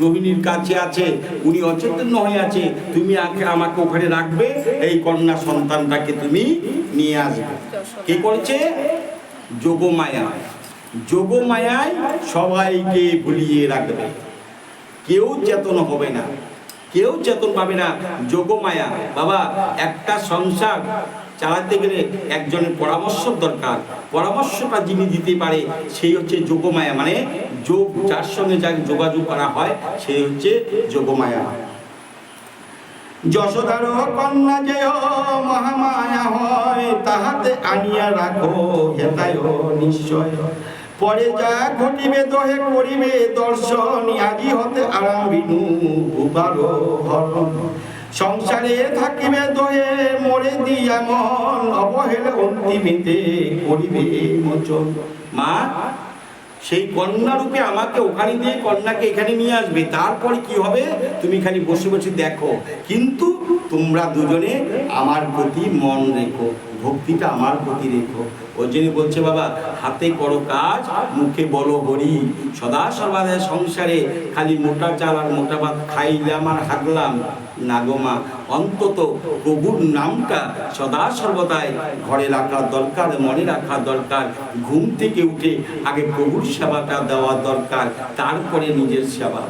রোহিণীর কাছে আছে, উনি অচেতন হয়ে আছে, তুমি আমাকে ওখানে রাখবে, এই কন্যা সন্তানটাকে তুমি নিয়ে আসবে। কে করেছে? যোগমায়া যোগমায়ায় সবাইকে ভুলিয়ে রাখবে। কেউ চেতন হবে না। কেউ চেতন পাবে না। যোগমায়া, বাবা, একটা সংসার চালাতে গেলে একজনের পরামর্শ দরকার। পরামর্শটা যিনি দিতে পারে, সেই হচ্ছে যোগমায়া। মানে যোগ, যার সঙ্গে যার যোগাযোগ করা হয় সেই হচ্ছে যোগমায়া। যশোদার কন্যা যে মহামায়া হয়, তাহাতে আনিয়া রাখো হেতায় নিশ্চয়। পরে যা ঘটিবে, দহে করিবে দর্শন, আজি হতে আরাম্বিনু উপারো হরণ। সংসারে থাকিবে দয়ে মরে দিয়া মন অবহেলে অন্তিমিতে করিবে মোচন। মা, সেই কন্যা রূপে আমাকে ওখানে দিয়ে কন্যাকে এখানে নিয়ে আসবে, তারপরে কি হবে? তুমি খালি বসে বসে দেখো। কিন্তু তোমরা দুজনে আমার প্রতি মন রেখো। ভক্তিটা আমার প্রতি রেখো। ওই জন্য বলছে, বাবা, হাতে করো কাজ, মুখে বলো হরি। সদা সর্বদা সংসারে খালি মোটা চাল আর মোটা ভাত খাইলাম আর হাগলাম। না গো অন্তত প্রভুর নামটা সদা সর্বদাই ঘরে রাখা দরকার, মনে রাখা দরকার। ঘুম থেকে উঠে আগে প্রভুর সেবাটা দেওয়া দরকার, তারপরে নিজের সেবা।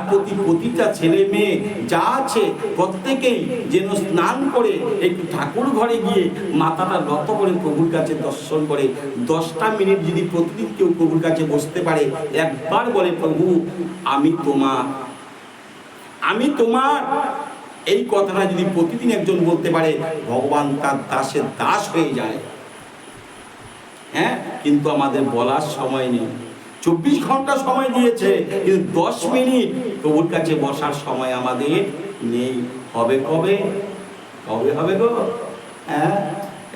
তার প্রতি প্রতিটা ছেলে মেয়ে যা আছে প্রত্যেকেই যেন স্নান করে একটু ঠাকুর ঘরে গিয়ে মাথাটা নত করে প্রভুর কাছে দর্শন করে। দশটা মিনিট যদি প্রতিদিন কেউ প্রভুর কাছে বসতে পারে, একবার বলে, প্রভু, আমি তোমার আমি তোমার। এই কথাটা যদি প্রতিদিন একজন বলতে পারে, ভগবান তার দাসের দাস হয়ে যায়। হ্যাঁ? কিন্তু আমাদের বলার সময় নেই। চব্বিশ ঘণ্টা সময় দিয়েছে, কিন্তু দশ মিনিট। প্রভুর কাছে বসার সময় আমাদের নেই। হবে কবে? কবে হবে গো? হ্যাঁ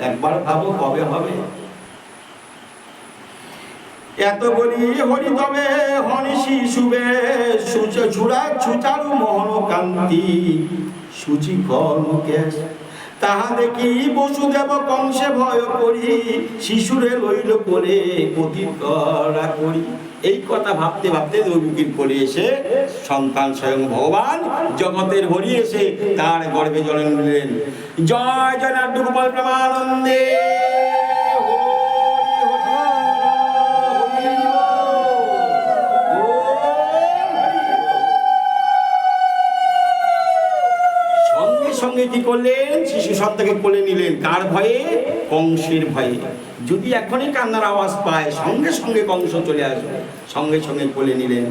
একবার ভাবো কবে হবে। এত বলি হরি তবে হনিশি শুবে ছুড়া ছুচারু মোহন কান্তি সুচি কর্মকে তাহা দেখি বসুদেব কংসে ভয় করি? শিশুরে লইল করে অতি করা করি। এই কথা ভাবতে ভাবতে দৈবিকীর করে এসে সন্তান স্বয়ং ভগবান জগতের হরি এসে তার গর্ভে জন্ম নিলেন। জয় জয় নাট্য গোপাল প্রেমানন্দে। কি করলেন? শিশু সন্তানকে কোলে নিলেন। কার ভয়ে? কংসের ভয়ে। যদি এখনই কান্নার আওয়াজ পায়, সঙ্গে সঙ্গে কংস চলে আসবে। সঙ্গে সঙ্গে কোলে নিলেন।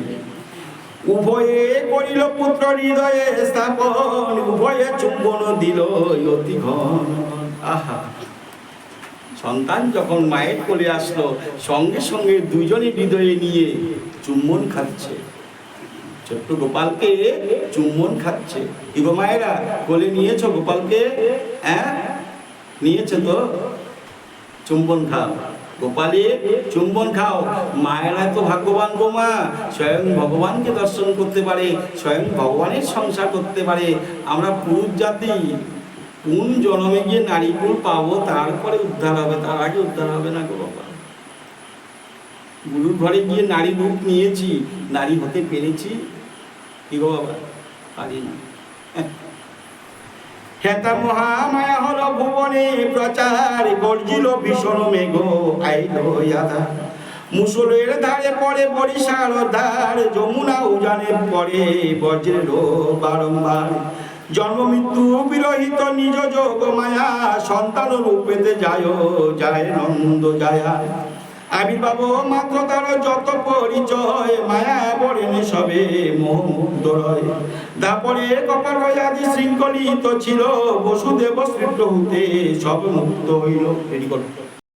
উভয়ে করিল পুত্র হৃদয়ে স্থাপন, উভয়ে চুম্বন দিল আহা! সন্তান যখন মায়ের কোলে আসলো, সঙ্গে সঙ্গে দুজনে হৃদয়ে নিয়ে চুম্বন খাচ্ছে। ছোট্ট গোপালকে চুম্বন খাচ্ছে। কি গো মায়েরা, কোলে নিয়েছো গোপালকে? হ্যাঁ নিয়েছো তো? চুম্বন খাও। গোপালে, চুম্বন খাও। মায়েরা তো ভাগ্যবান গো মা। স্বয়ং ভগবানকে দর্শন করতে পারে, স্বয়ং ভগবানের সংসার করতে পারে। আমরা পুরুষ জাতি, কোন জন্মে গিয়ে নারীকুল পাবো, তারপরে উদ্ধার হবে, তার আগে উদ্ধার হবে না গো বাবা। গুরুর ঘরে গিয়ে নারী রূপ নিয়েছি, নারী হতে পেরেছি। কি বাবা? না মহামায়া ভুবনে প্রচার গর্জিল ভীষণ মেঘ আইল ইয়াদা। মুসলের ধারে পড়ে বরিশার ধার, যমুনা উজানে পড়ে বজ্রের বারম্বার। জন্ম, মৃত্যু বিরহিত নিজ যোগ মায়া সন্তান রূপেতে যায় যায় নন্দ, যায়া। আবির্ভাব মাত্র তার যত পরিচয়, মায়া পড়েনি সবে মোহমুগ্ধ রয়। তারপরে কপাল আদি শৃঙ্খলিত ছিল, বসুদেব শ্রেষ্ঠ হতে সব মুক্ত হইল। রেডি করো।